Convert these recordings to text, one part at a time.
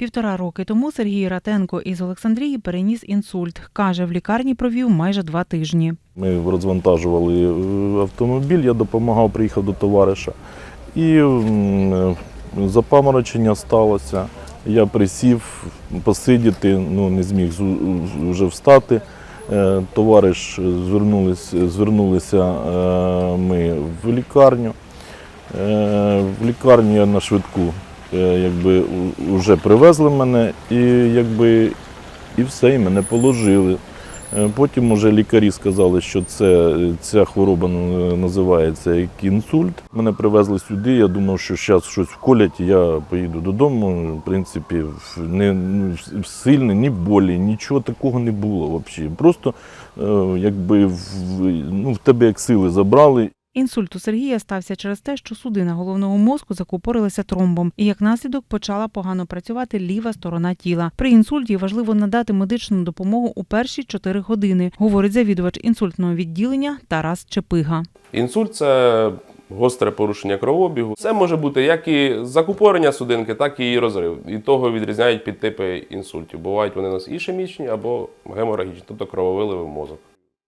Півтора роки тому Сергій Ратенко із Олександрії переніс інсульт. Каже, в лікарні провів майже два тижні. Ми розвантажували е, автомобіль, я допомагав, приїхав до товариша. І запаморочення сталося. Я присів посидіти, ну не зміг вже встати. Е, Товариш е, звернулися, звернулися ми в лікарню. В лікарню я на швидку якби, вже привезли мене і, якби, і все, і мене положили. Е, Потім уже лікарі сказали, що це, ця хвороба ну, називається як інсульт. Мене привезли сюди. Я думав, що зараз щось вколять, я поїду додому. В принципі, не сильно, ні болі, нічого такого не було взагалі. Просто е, якби ну, в тебе як сили забрали. Інсульт у Сергія стався через те, що судина головного мозку закупорилася тромбом, і як наслідок почала погано працювати ліва сторона тіла. При інсульті важливо надати медичну допомогу у перші 4 години, говорить завідувач інсультного відділення Тарас Чепига. Інсульт це гостре порушення кровообігу. Це може бути як і закупорення судинки, так і її розрив. І того відрізняють підтипи інсультів. Бувають вони у нас ішемічні або геморагічні, тобто крововиливи в мозок.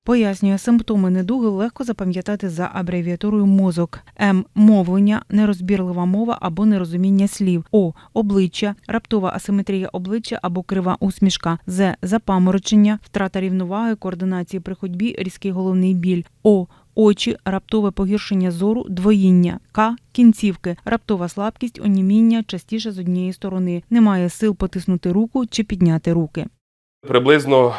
Пояснює, симптоми недуги легко запам'ятати за абревіатурою мозок. М мовлення, нерозбірлива мова або нерозуміння слів. О обличчя, раптова асиметрія обличчя або крива усмішка. З запаморочення, втрата рівноваги, координації при ходьбі, різкий головний біль. О очі, раптове погіршення зору, двоїння. К кінцівки, раптова слабкість, оніміння частіше з однієї сторони. Немає сил потиснути руку чи підняти руки. Приблизно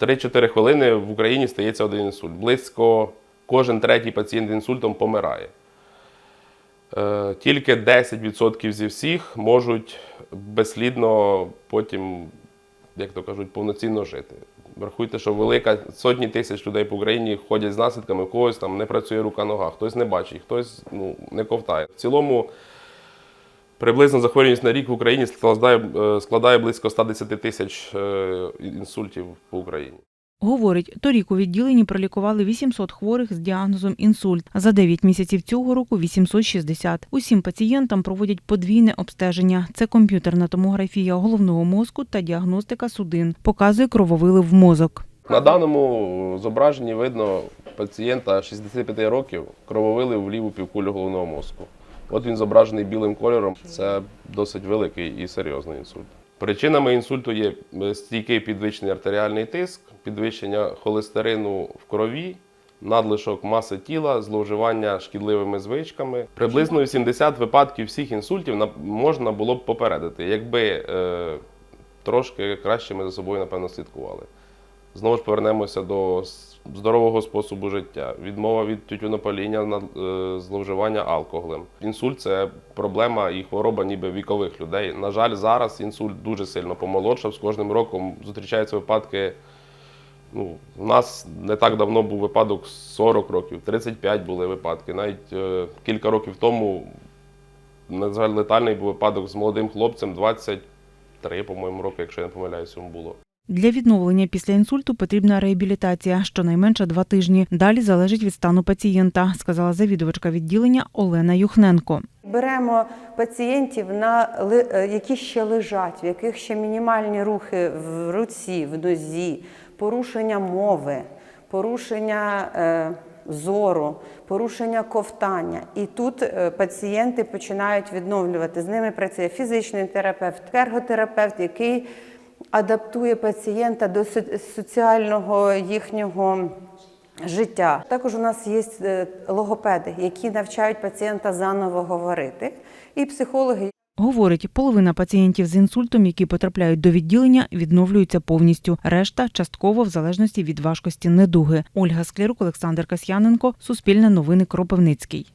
3-4 хвилини в Україні стається один інсульт. Близько кожен третій пацієнт інсультом помирає. Е, Тільки 10% зі всіх можуть безслідно потім, як то кажуть, повноцінно жити. Врахуйте, що велика сотні тисяч людей по Україні ходять з наслідками, у когось там не працює рука-нога, хтось не бачить, хтось ну, не ковтає. В цілому приблизно захворюваність на рік в Україні складає, е, складає близько 110 тисяч е, інсультів по Україні. Говорить, торік у відділенні пролікували 800 хворих з діагнозом інсульт. За 9 місяців цього року 860. Усім пацієнтам проводять подвійне обстеження. Це комп'ютерна томографія головного мозку та діагностика судин. Показує крововилив в мозок. На даному зображенні видно пацієнта 65 років крововилив в ліву півкулю головного мозку. От він зображений білим кольором. Це досить великий і серйозний інсульт. Причинами інсульту є е, стійкий підвищений артеріальний тиск, підвищення холестерину в крові, надлишок маси тіла, зловживання шкідливими звичками. Приблизно 80 випадків всіх інсультів можна було б попередити, якби е, трошки краще ми за собою, напевно, слідкували. Знову ж повернемося до здорового способу життя, відмова від тютюнопаління, е, зловживання алкоголем. Інсульт це проблема і хвороба ніби вікових людей. На жаль, зараз інсульт дуже сильно помолодшав. З кожним роком зустрічаються випадки. Ну, у нас не так давно був випадок 40 років, 35 були випадки. Навіть е, кілька років тому, на жаль, летальний був випадок з молодим хлопцем, 23, по-моєму, роки, якщо я не помиляюся, йому було. Для відновлення після інсульту потрібна реабілітація, щонайменше два тижні. Далі залежить від стану пацієнта, сказала завідувачка відділення Олена Юхненко. Беремо пацієнтів, на, е, які ще лежать, в яких ще мінімальні рухи в руці, в нозі, порушення мови, порушення е, зору, порушення ковтання. І тут е, пацієнти починають відновлювати. З ними працює фізичний терапевт, ерготерапевт, який адаптує пацієнта до соціального їхнього життя. Також у нас є е, логопеди, які навчають пацієнта заново говорити, і психологи. Говорить, половина пацієнтів з інсультом, які потрапляють до відділення, відновлюються повністю. Решта частково в залежності від важкості недуги. Ольга Склярук, Олександр Касьяненко, Суспільне новини Кропивницький.